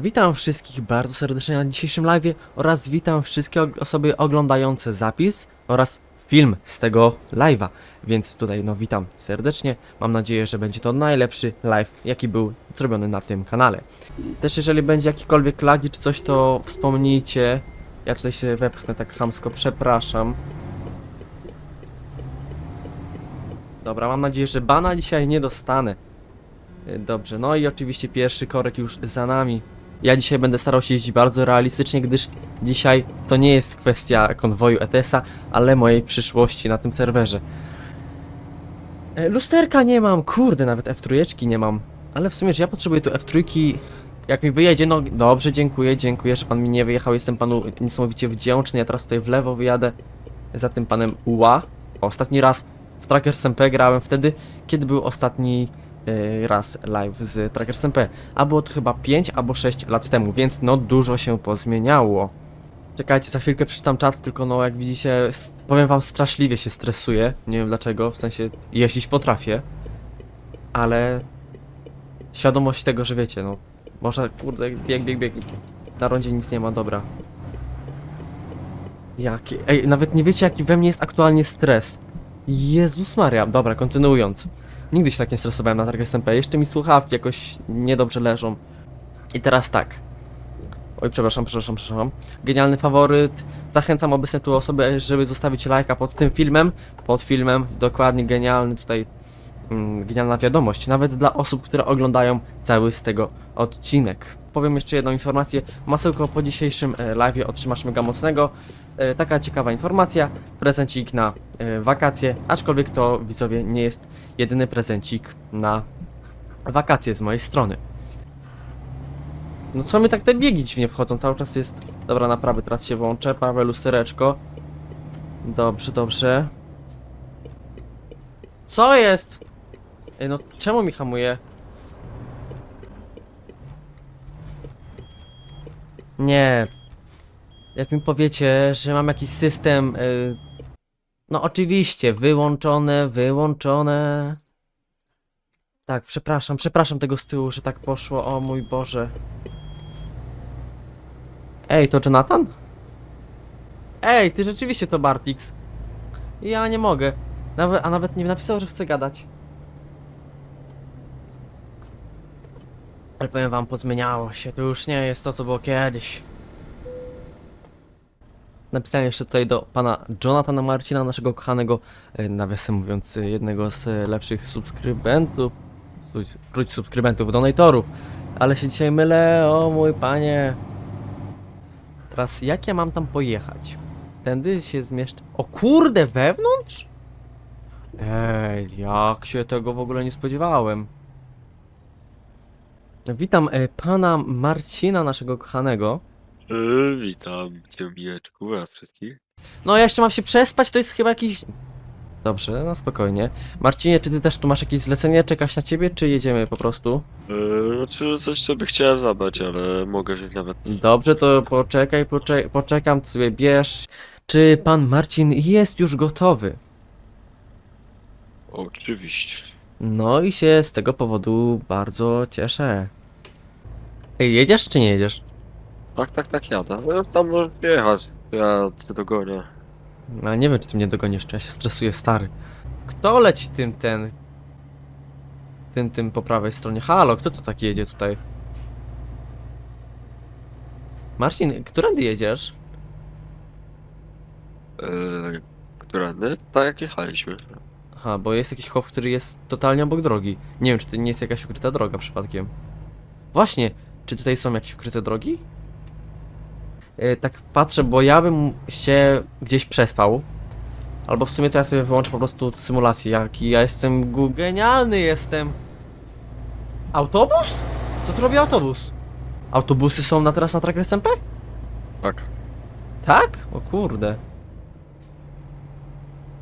Witam wszystkich bardzo serdecznie na dzisiejszym live oraz witam wszystkie osoby oglądające zapis oraz film z tego live'a. Więc tutaj no witam serdecznie. Mam nadzieję, że będzie to najlepszy live, jaki był zrobiony na tym kanale. Też jeżeli będzie jakikolwiek lagi czy coś, to wspomnijcie. Ja tutaj się wepchnę tak chamsko, przepraszam. Dobra, mam nadzieję, że bana dzisiaj nie dostanę. Dobrze, no i oczywiście pierwszy korek już za nami. Ja dzisiaj będę starał się jeździć bardzo realistycznie, gdyż dzisiaj to nie jest kwestia konwoju ETS-a, ale mojej przyszłości na tym serwerze. E, Lusterka nie mam, kurde, nawet F3 nie mam. Ale w sumie, że ja potrzebuję tu F3, jak mi wyjedzie, no dobrze, dziękuję, dziękuję, że pan mi nie wyjechał, jestem panu niesamowicie wdzięczny, ja teraz tutaj w lewo wyjadę za tym panem UA. Ostatni raz w Trackers MP grałem wtedy, kiedy był ostatni raz live z Trackers MP, a było to chyba 5 albo 6 lat temu, więc no dużo się pozmieniało. Czekajcie, za chwilkę przeczytam czat, tylko no jak widzicie, powiem wam straszliwie się stresuję, nie wiem dlaczego, w sensie jeździć potrafię, ale świadomość tego, że wiecie, no można, kurde, bieg, bieg, bieg, na rondzie nic nie ma, dobra. Jaki, ej, nawet nie wiecie jaki we mnie jest aktualnie stres. Jezus Maria, dobra, kontynuując. Nigdy się tak nie stresowałem na targach SMP, jeszcze mi słuchawki jakoś niedobrze leżą. I teraz tak. Oj, przepraszam, przepraszam, przepraszam. Genialny faworyt. Zachęcam obecnie tu osoby, żeby zostawić lajka pod tym filmem. Pod filmem, dokładnie genialny tutaj. Mm, genialna wiadomość, nawet dla osób, które oglądają cały z tego odcinek. Powiem jeszcze jedną informację. Masełko po dzisiejszym e, live otrzymasz mega mocnego. E, taka ciekawa informacja. Prezencik na e, wakacje, aczkolwiek to widzowie nie jest jedyny prezencik na wakacje z mojej strony. No co mi tak te biegi dziwnie wchodzą? Cały czas jest... Dobra, na prawy teraz się włączę. Prawe lustereczko. Dobrze, dobrze. Co jest? No czemu mi hamuje? Nie. Jak mi powiecie, że mam jakiś system... Y... No oczywiście, wyłączone, wyłączone. Tak, przepraszam, przepraszam tego z tyłu, że tak poszło, o mój Boże. Ej, to Jonathan? Ej, ty rzeczywiście to Bartix. Ja nie mogę. Nawet, a nawet nie napisał, że chce gadać. Ale powiem wam, pozmieniało się. To już nie jest to, co było kiedyś. Napisałem jeszcze tutaj do pana Jonathana Marcina, naszego kochanego, e, nawiasem mówiąc, e, jednego z e, lepszych subskrybentów. su- Wróć subskrybentów, donatorów. Ale się dzisiaj mylę, o mój panie. Teraz jak ja mam tam pojechać? Tędy się zmieszczę. O kurde, wewnątrz? Ej, jak się tego w ogóle nie spodziewałem. Witam e, pana Marcina, naszego kochanego. Yy, witam cię Mijeczku wszystkich. No, ja jeszcze mam się przespać, to jest chyba jakiś... Dobrze, no spokojnie. Marcinie, czy ty też tu masz jakieś zlecenie? Czekać na ciebie, czy jedziemy po prostu? Yy, znaczy coś sobie chciałem zabrać, ale mogę wziąć nawet... Dobrze, to poczekaj, poczekaj, poczekam, sobie bierz. Czy pan Marcin jest już gotowy? Oczywiście. No i się z tego powodu bardzo cieszę. Ej, jedziesz czy nie jedziesz? Tak, tak, tak jadę. No, tam możesz jechać. Ja cię dogonię. No nie wiem, czy ty mnie dogoniesz, czy ja się stresuję, stary. Kto leci tym, ten... Tym, tym po prawej stronie? Halo, kto to tak jedzie tutaj? Marcin, którędy jedziesz? Yy, którędy? Tak jak jechaliśmy. Aha, bo jest jakiś chłop, który jest totalnie obok drogi. Nie wiem, czy to nie jest jakaś ukryta droga przypadkiem. Właśnie, czy tutaj są jakieś ukryte drogi? E, tak patrzę, bo ja bym się gdzieś przespał. Albo w sumie to ja sobie wyłączę po prostu symulację, jaki ja jestem gu- genialny jestem. Autobus? Co tu robi autobus? Autobusy są na teraz na Trackers SMP? Tak. Tak? O kurde.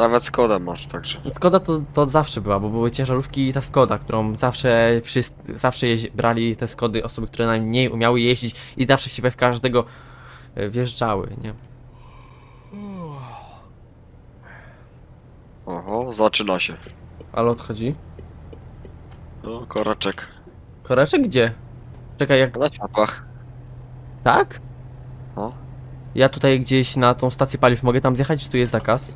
Nawet Skoda masz, także. Skoda to, to zawsze była, bo były ciężarówki i ta Skoda, którą zawsze wszyscy, zawsze jeździ, brali te Skody osoby, które na niej umiały jeździć i zawsze się we w każdego e, wjeżdżały, nie? Oho, zaczyna się. Ale o co chodzi? No, koraczek. Koreczek gdzie? Czekaj, jak... Na światłach. Tak? No. Ja tutaj gdzieś na tą stację paliw mogę tam zjechać, czy tu jest zakaz?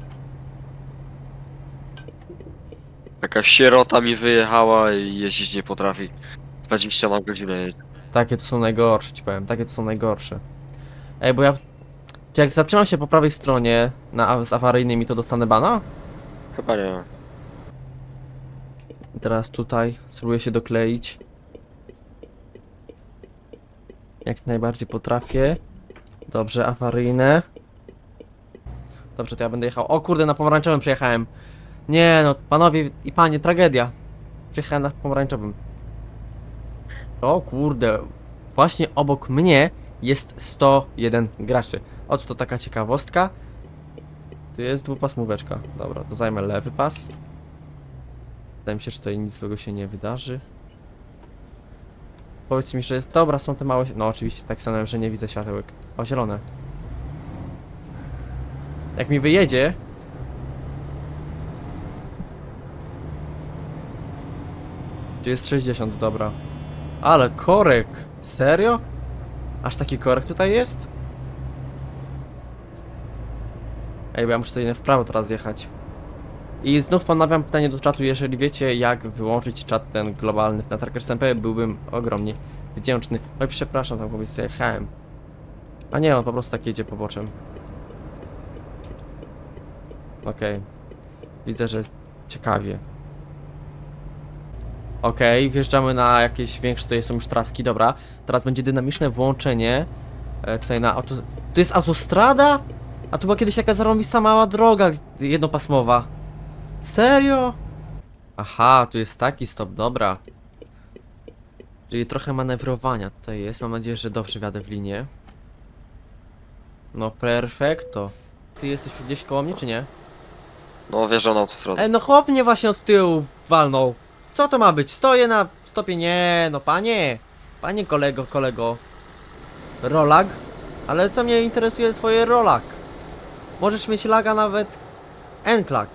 Jakaś sierota mi wyjechała i jeździć nie potrafi. 20 na godzinę jedzie. Takie to są najgorsze, ci powiem, takie to są najgorsze. Ej, bo ja... Czy jak zatrzymam się po prawej stronie na, z awaryjnymi, to dostanę bana? Chyba nie. I Teraz tutaj spróbuję się dokleić. Jak najbardziej potrafię. Dobrze, awaryjne. Dobrze, to ja będę jechał. O kurde, na pomarańczowym przejechałem. Nie no, panowie i panie, tragedia. Przejechałem na pomarańczowym. O kurde, właśnie obok mnie jest 101 graczy. Oto to taka ciekawostka. Tu jest dwupasmóweczka. Dobra, to zajmę lewy pas. Wydaje mi się, że tutaj nic złego się nie wydarzy. Powiedz mi, że jest... Dobra, są te małe... No oczywiście, tak stanąłem, że nie widzę światełek. O, zielone. Jak mi wyjedzie... Tu jest 60, dobra. Ale korek! Serio? Aż taki korek tutaj jest? Ej, bo ja muszę tutaj w prawo teraz jechać. I znów ponawiam pytanie do czatu, jeżeli wiecie jak wyłączyć czat ten globalny na Trackers MP, byłbym ogromnie wdzięczny. Oj, przepraszam, tam kogoś zjechałem. A nie, on po prostu tak jedzie poboczem. Okej. Widzę, że ciekawie. Okej, wjeżdżamy na jakieś większe, tutaj są już traski, dobra. Teraz będzie dynamiczne włączenie. E, tutaj na auto... Tu jest autostrada? A tu była kiedyś jakaś zarąbista mała droga jednopasmowa. Serio? Aha, tu jest taki stop, dobra. Czyli trochę manewrowania tutaj jest. Mam nadzieję, że dobrze wiadę w linię. No perfekto. Ty jesteś już gdzieś koło mnie, czy nie? No wjeżdżam na autostradę. Ej, no chłop mnie właśnie od tyłu walnął. Co to ma być? Stoję na stopie. Nie, no panie. Panie kolego, kolego. Rolag? Ale co mnie interesuje twoje rolag? Możesz mieć laga nawet Enklak.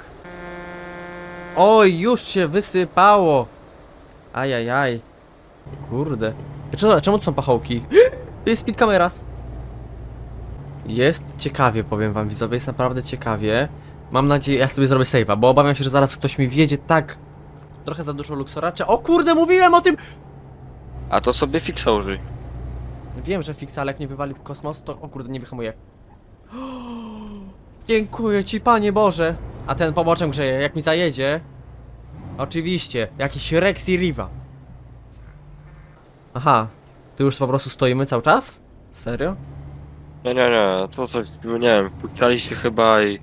Oj, już się wysypało. Ajajaj. Kurde. Czemu, czemu to są pachołki? To jest speed. Jest ciekawie, powiem wam widzowie, jest naprawdę ciekawie. Mam nadzieję, ja sobie zrobię save'a, bo obawiam się, że zaraz ktoś mi wjedzie tak trochę za dużo luksoracze. O kurde, mówiłem o tym! A to sobie fixa użyj. Wiem, że fixa, ale jak mnie wywali w kosmos, to o kurde, nie wyhamuję. Dziękuję ci, Panie Boże. A ten poboczem grzeje, jak mi zajedzie. Oczywiście, jakiś Rex i Riva. Aha, tu już po prostu stoimy cały czas? Serio? Nie, nie, nie, to coś, nie wiem, puszczali się chyba i...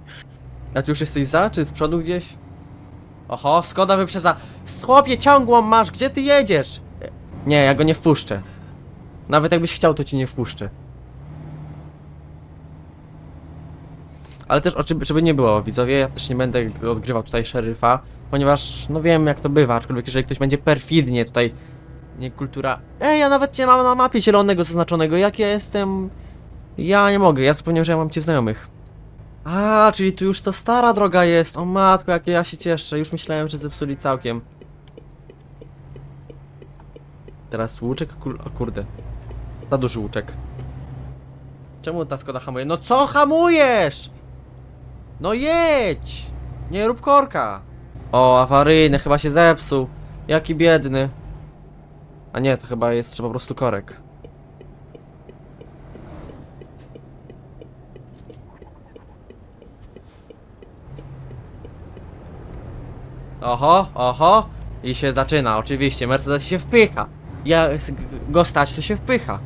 A ty już jesteś za, czy z przodu gdzieś? Oho, Skoda wyprzedza. Chłopie, ciągłą masz, gdzie ty jedziesz? Nie, ja go nie wpuszczę. Nawet jakbyś chciał, to ci nie wpuszczę. Ale też, żeby nie było, widzowie, ja też nie będę odgrywał tutaj szeryfa, ponieważ, no wiem jak to bywa, aczkolwiek jeżeli ktoś będzie perfidnie tutaj, nie kultura... Ej, ja nawet nie mam na mapie zielonego zaznaczonego, jak ja jestem... Ja nie mogę, ja zapomniałem, że ja mam cię znajomych. A, czyli tu już ta stara droga jest. O matko, jakie ja się cieszę. Już myślałem, że zepsuli całkiem. Teraz łuczek, kur... o kurde. Za duży łuczek. Czemu ta Skoda hamuje? No co hamujesz? No jedź! Nie rób korka. O, awaryjny, chyba się zepsuł. Jaki biedny. A nie, to chyba jest po prostu korek. Oho, oho. I się zaczyna, oczywiście. Mercedes się wpycha. Ja go stać, to się wpycha.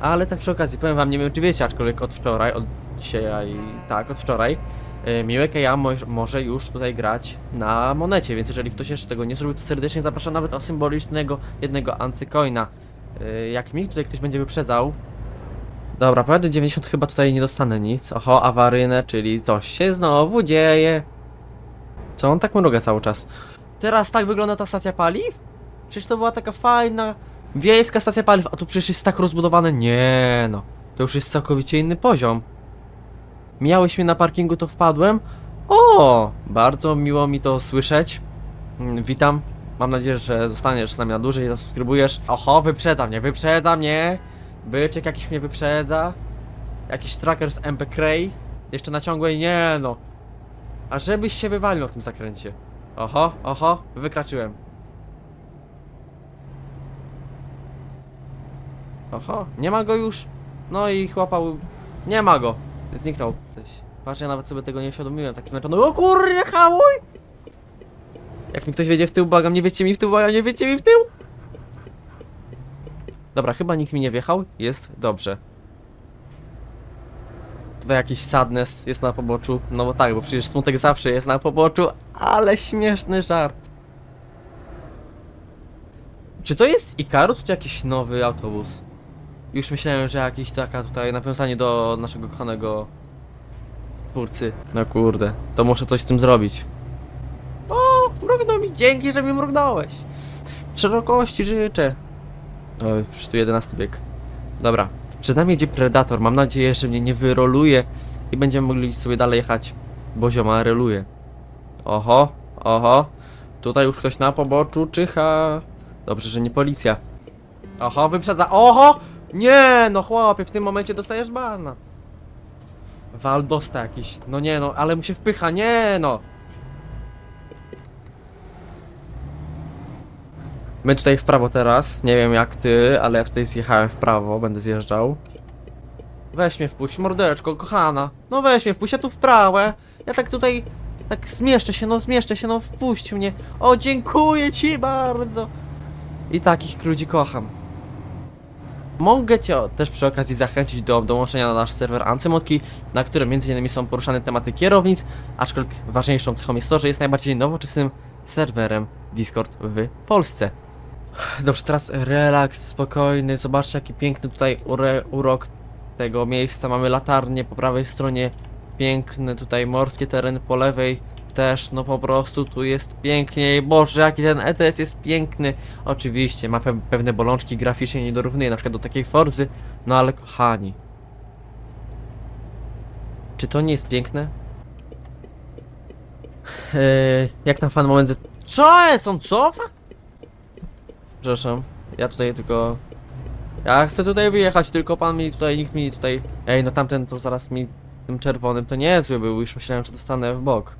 Ale tak przy okazji, powiem wam, nie wiem czy wiecie, aczkolwiek od wczoraj, od dzisiaj, tak, od wczoraj, yy, Miłek ja mo może już tutaj grać na monecie, więc jeżeli ktoś jeszcze tego nie zrobił, to serdecznie zapraszam nawet o symbolicznego jednego ancycoina. Yy, jak mi tutaj ktoś będzie wyprzedzał, Dobra, pewnie 90 chyba tutaj nie dostanę nic. Oho, awaryjne, czyli coś się znowu dzieje. Co on tak mruga cały czas? Teraz tak wygląda ta stacja paliw? Przecież to była taka fajna wiejska stacja paliw, a tu przecież jest tak rozbudowane. Nie no, to już jest całkowicie inny poziom. Miałeś mnie na parkingu, to wpadłem. O, bardzo miło mi to słyszeć. Mm, Witam. Mam nadzieję, że zostaniesz z nami na dłużej, zasubskrybujesz. Oho, wyprzedza mnie, wyprzedza mnie. Byczek jakiś mnie wyprzedza. Jakiś tracker z MP Cray. Jeszcze na ciągłej, nie no. A żebyś się wywalił na tym zakręcie. Oho, oho, wykraczyłem. Oho, nie ma go już. No i chłopał. Nie ma go. Zniknął. Patrz, ja nawet sobie tego nie uświadomiłem, taki zmęczony. O kurde, hamuj! Jak mi ktoś wiedzie w tył, błagam, nie wiecie mi w tył, błagam, nie wiecie mi w tył! Dobra, chyba nikt mi nie wjechał, jest dobrze. Tutaj jakiś sadness jest na poboczu, no bo tak, bo przecież smutek zawsze jest na poboczu, ale śmieszny żart. Czy to jest Ikarus, czy jakiś nowy autobus? Już myślałem, że jakiś taka tutaj nawiązanie do naszego kochanego twórcy. No kurde, to muszę coś z tym zrobić. O, mrugnął mi, dzięki, że mi mrugnąłeś. Szerokości życzę. Oj, przecież tu 11 bieg. Dobra, przed nami jedzie Predator, mam nadzieję, że mnie nie wyroluje i będziemy mogli sobie dalej jechać, bo zioma reluje. Oho, oho, tutaj już ktoś na poboczu czyha. Dobrze, że nie policja. Oho, wyprzedza, oho! Nie, no chłopie, w tym momencie dostajesz bana. Waldosta jakiś, no nie no, ale mu się wpycha, nie no. My tutaj w prawo teraz, nie wiem jak ty, ale ja tutaj zjechałem w prawo, będę zjeżdżał. Weź mnie wpuść, mordeczko, kochana. No weź mnie wpuść, ja tu w prawo. Ja tak tutaj, tak zmieszczę się, no zmieszczę się, no wpuść mnie. O, dziękuję ci bardzo. I takich ludzi kocham. Mogę Cię też przy okazji zachęcić do dołączenia na nasz serwer Ancymodki, na którym m.in. są poruszane tematy kierownic, aczkolwiek ważniejszą cechą jest to, że jest najbardziej nowoczesnym serwerem Discord w Polsce. Dobrze, teraz relaks, spokojny, zobaczcie jaki piękny tutaj urok tego miejsca. Mamy latarnię po prawej stronie, piękne tutaj morskie tereny po lewej też, no po prostu tu jest pięknie. Boże, jaki ten ETS jest piękny. Oczywiście, ma pe pewne bolączki graficznie, nie dorównuje na przykład do takiej Forzy, no ale kochani. Czy to nie jest piękne? Eee, jak na fan moment ze... Co jest? On cofa? Przepraszam, ja tutaj tylko... Ja chcę tutaj wyjechać, tylko pan mi tutaj, nikt mi tutaj... Ej, no tamten to zaraz mi tym czerwonym to niezły był, już myślałem, że dostanę w bok.